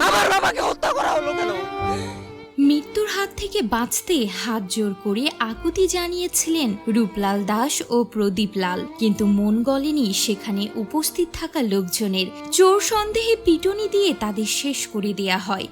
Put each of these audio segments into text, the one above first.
আমার বাবাকে হত্যা করা হলো কেন মৃত্যুর হাত থেকে বাঁচতে হাত জোর করে আকুতি জানিয়েছিলেন রূপলাল দাস ও প্রদীপ লাল কিন্তু মন গলেনি সেখানে উপস্থিত থাকা লোকজনের। চোর সন্দেহে পিটুনি দিয়ে তাদের শেষ করে দেয়া হয়।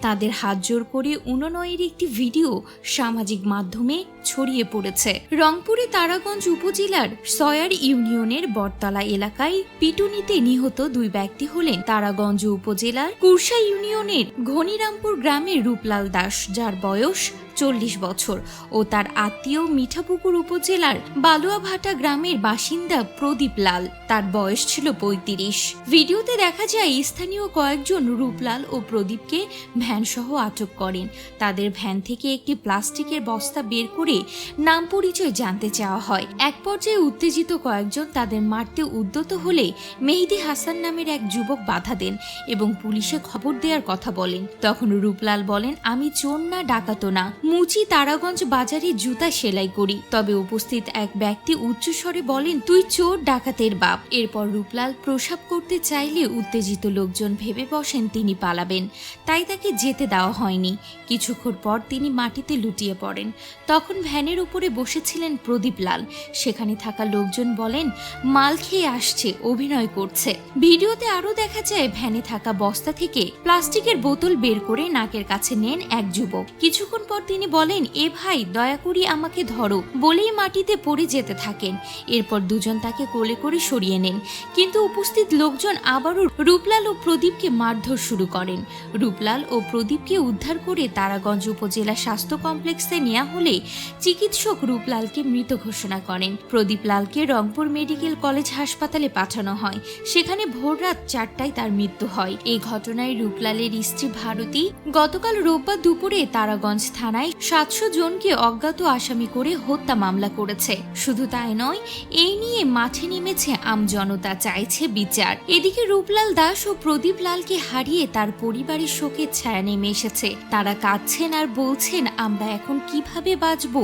তাদের হাত জোর করে উননয়ের একটি ভিডিও সামাজিক মাধ্যমে ছড়িয়ে পড়েছে। রংপুরে তারাগঞ্জ উপজেলার সয়ার ইউনিয়নের বটতলা এলাকায় পিটুনিতে নিহত দুই ব্যক্তি হলেন তারাগঞ্জ উপজেলার কুরসা ইউনিয়নের ঘনিরামপুর গ্রামের রূপলাল দাস, যার বয়স চল্লিশ বছর, ও তার আত্মীয় মিঠাপুকুর উপজেলার বালুয়াভাটা গ্রামের বাসিন্দা প্রদীপ লাল। তার বয়স ছিল পঁয়ত্রিশ। ভিডিওতে দেখা যায়, স্থানীয় কয়েকজন রূপলাল ও প্রদীপকে ভ্যানসহ আটক করেন। তাদের ভ্যান থেকে একটি প্লাস্টিকের বস্তা বের করে নাম পরিচয় জানতে চাওয়া হয়। এক পর্যায়ে উত্তেজিত কয়েকজন তাদের মারতে উদ্যত হলে মেহেদি হাসান নামের এক যুবক বাধা দেন এবং পুলিশে খবর দেওয়ার কথা বলেন। তখন রূপলাল বলেন, আমি চোর না, ডাকাতো না। মুচি তারাগঞ্জ বাজারে জুতা সেলাই করি। তবে উপস্থিত এক ব্যক্তি উচ্চস্বরে বলেন, তুই চোর, ডাকাতের বাপ। এরপর রূপলাল প্রসাব করতে চাইলে উত্তেজিত লোকজন ভেবে বসেন, তিনি পালাবেন। তাই তাকে যেতে দেওয়া হয়নি। কিছুক্ষণ পর তিনি মাটিতে লুটিয়ে পড়েন। তখন ভ্যানের উপরে বসেছিলেন প্রদীপ লাল। সেখানে থাকা লোকজন বলেন, মাল খেয়ে আসছে, অভিনয় করছে। ভিডিওতে আরও দেখা যায়, ভ্যানে থাকা বস্তা থেকে প্লাস্টিকের বোতল বের করে নাকের কাছে নেন এক যুবক। কিছুক্ষণ পর তিনি বলেন, এ ভাই, দয়া করি আমাকে ধরো। বলেই মাটিতে পড়ে যেতে থাকেন। এরপর দুজন তাকে কোলে করে সরিয়ে নেন। কিন্তু উপস্থিত লোকজন আবারও রূপলাল ও প্রদীপকে মারধর শুরু করেন। রূপলাল ও প্রদীপকে উদ্ধার করে তারাগঞ্জ উপজেলা স্বাস্থ্য কমপ্লেক্সে নেওয়া হলে চিকিৎসক রূপলালকে মৃত ঘোষণা করেন। প্রদীপ লালকে রংপুর মেডিকেল কলেজ হাসপাতালে পাঠানো হয়। সেখানে ভোর রাত চারটায় তার মৃত্যু হয়। এই ঘটনায় রূপলালের স্ত্রী ভারতী গতকাল রোববার দুপুরে তারাগঞ্জ থানায় সাতশো জনকে অজ্ঞাত আসামি করে হত্যা মামলা করেছে। শুধু তাই নয়, এই নিয়ে মাঠে নেমেছে আমজনতা চাইছে বিচার। এদিকে রূপলাল দাস ও প্রদীপ লালকে হারিয়ে তার পরিবারের শোকের ছায়া নেমে এসেছে। তারা কাঁদছেন আর বলছেন, আমরা এখন কীভাবে বাঁচবো?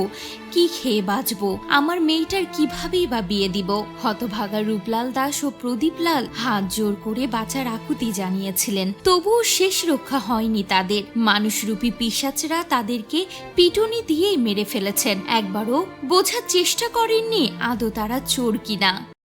কি খেয়ে বাঁচবো? আমার মেয়েটার কিভাবেই বা বিয়ে দিব? হতভাগা রূপলাল দাস ও প্রদীপ লাল হাত জোর করে বাঁচার আকুতি জানিয়েছিলেন। তবুও শেষ রক্ষা হয়নি তাদের। মানুষরূপী পিসাচরা তাদেরকে পিটুনি দিয়েই মেরে ফেলেছেন। একবারও বোঝার চেষ্টা করেননি আদৌ তারা চোর কিনা।